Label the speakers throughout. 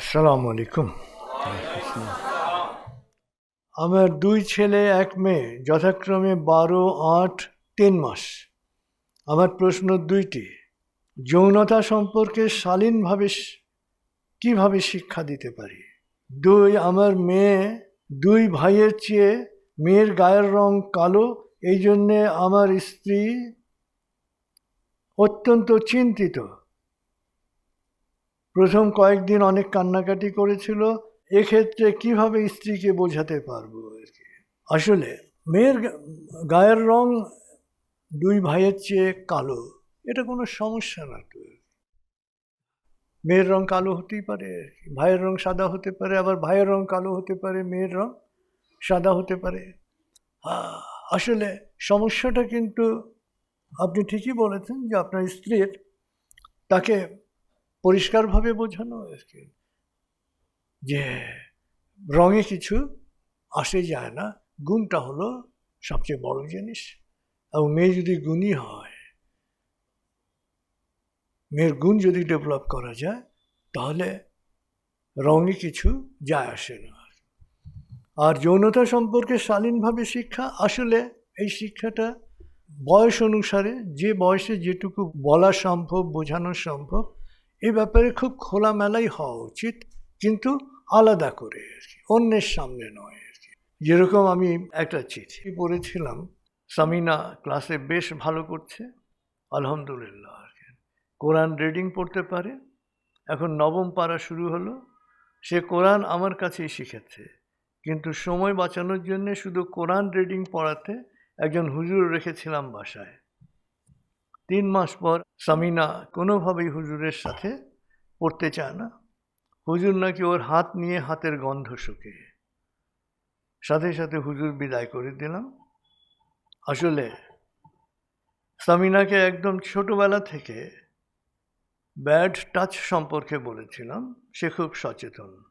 Speaker 1: আসসালামু আলাইকুম আমার দুই ছেলে, এক মেয়ে, যথাক্রমে বারো, আট, তিন মাস। আমার প্রশ্ন দুইটি, যৌনতা সম্পর্কে শালীনভাবে কীভাবে শিক্ষা দিতে পারি? দুই, আমার মেয়ে, দুই ভাইয়ের চেয়ে মেয়ের গায়ের রং কালো, এই জন্যে আমার স্ত্রী অত্যন্ত চিন্তিত। প্রথম কয়েকদিন অনেক কান্নাকাটি করেছিল, এক্ষেত্রে কীভাবে স্ত্রীকে বোঝাতে পারব আর কি আসলে মেয়ের গায়ের রং দুই ভাইয়ের চেয়ে কালো, এটা কোনো সমস্যা না তো মেয়ের রং কালো হতেই পারে, ভাইয়ের রং সাদা হতে পারে, আবার ভাইয়ের রং কালো হতে পারে, মেয়ের রং সাদা হতে পারে। আসলে সমস্যাটা কিন্তু আপনি ঠিকই বলেছেন যে আপনার স্ত্রীর তাকে পরিষ্কারভাবে বোঝানো কি যে রঙে কিছু আসে যায় না, গুণটা হলো সবচেয়ে বড় জিনিস। এবং মেয়ে যদি গুণী হয়, মেয়ের গুণ যদি ডেভেলপ করা যায়, তাহলে রঙে কিছু যায় আসে না। আর যৌনতা সম্পর্কে শালীনভাবে শিক্ষা, আসলে এই শিক্ষাটা বয়স অনুসারে, যে বয়সে যেটুকু বলা সম্ভব, বোঝানো সম্ভব এই ব্যাপারে খুব খোলামেলাই হওয়া উচিত, কিন্তু আলাদা করে আর কি, অন্যের সামনে নয় আর কি। যেরকম আমি একটা চিঠি পড়েছিলাম, সামিনা ক্লাসে বেশ ভালো করছে, আলহামদুলিল্লাহ আর কি। কোরআন রিডিং পড়তে পারে, এখন নবম পারা শুরু হলো, সে কোরআন আমার কাছেই শিখেছে, কিন্তু সময় বাঁচানোর জন্য শুধু কোরআন রিডিং পড়াতে একজন হুজুর রেখেছিলাম বাসায়। তিন মাস পর সামিনা কোনোভাবেই হুজুরের সাথে পড়তে চায় না। হুজুর নাকি ওর হাত নিয়ে হাতের গন্ধ শুকে। সাথে সাথে হুজুর বিদায় করে দিলাম। আসলে সামিনাকে একদম ছোটবেলা থেকে ব্যাড টাচ সম্পর্কে বলেছিলাম, সে খুব সচেতন।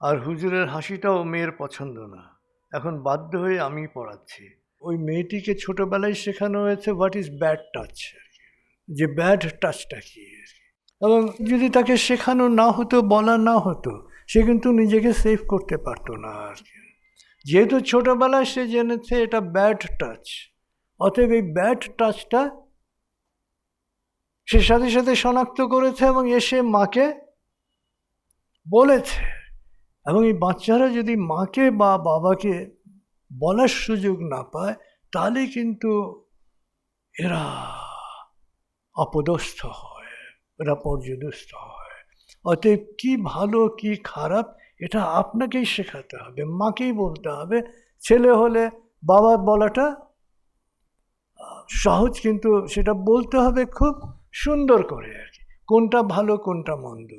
Speaker 1: আর হুজুরের হাসিটাও মেয়ের পছন্দ না। এখন বাধ্য হয়ে আমি পড়াচ্ছি। ওই মেয়েটিকে ছোটোবেলায় শেখানো হয়েছে হোয়াট ইজ ব্যাড টাচ যে ব্যাড টাচটা কি? এবং যদি তাকে শেখানো না হতো, বলা না হতো, সে কিন্তু নিজেকে সেভ করতে পারতো না আর কি। যেহেতু ছোটোবেলায় সে জেনেছে এটা ব্যাড টাচ অতএব এই ব্যাড টাচটা সে সাথে সাথে শনাক্ত করেছে এবং এসে মাকে বলেছে। এবং এই বাচ্চারা যদি মাকে বা বাবাকে বলার সুযোগ না পায়, তাহলে কিন্তু এরা অপদস্থ হয়, এরা পর্যদস্ত হয়। অতএব কি ভালো, কি খারাপ, এটা আপনাকেই শেখাতে হবে, মাকেই বলতে হবে। ছেলে হলে বাবার বলাটা সহজ, কিন্তু সেটা বলতে হবে খুব সুন্দর করে আর কি, কোনটা ভালো, কোনটা মন্দ।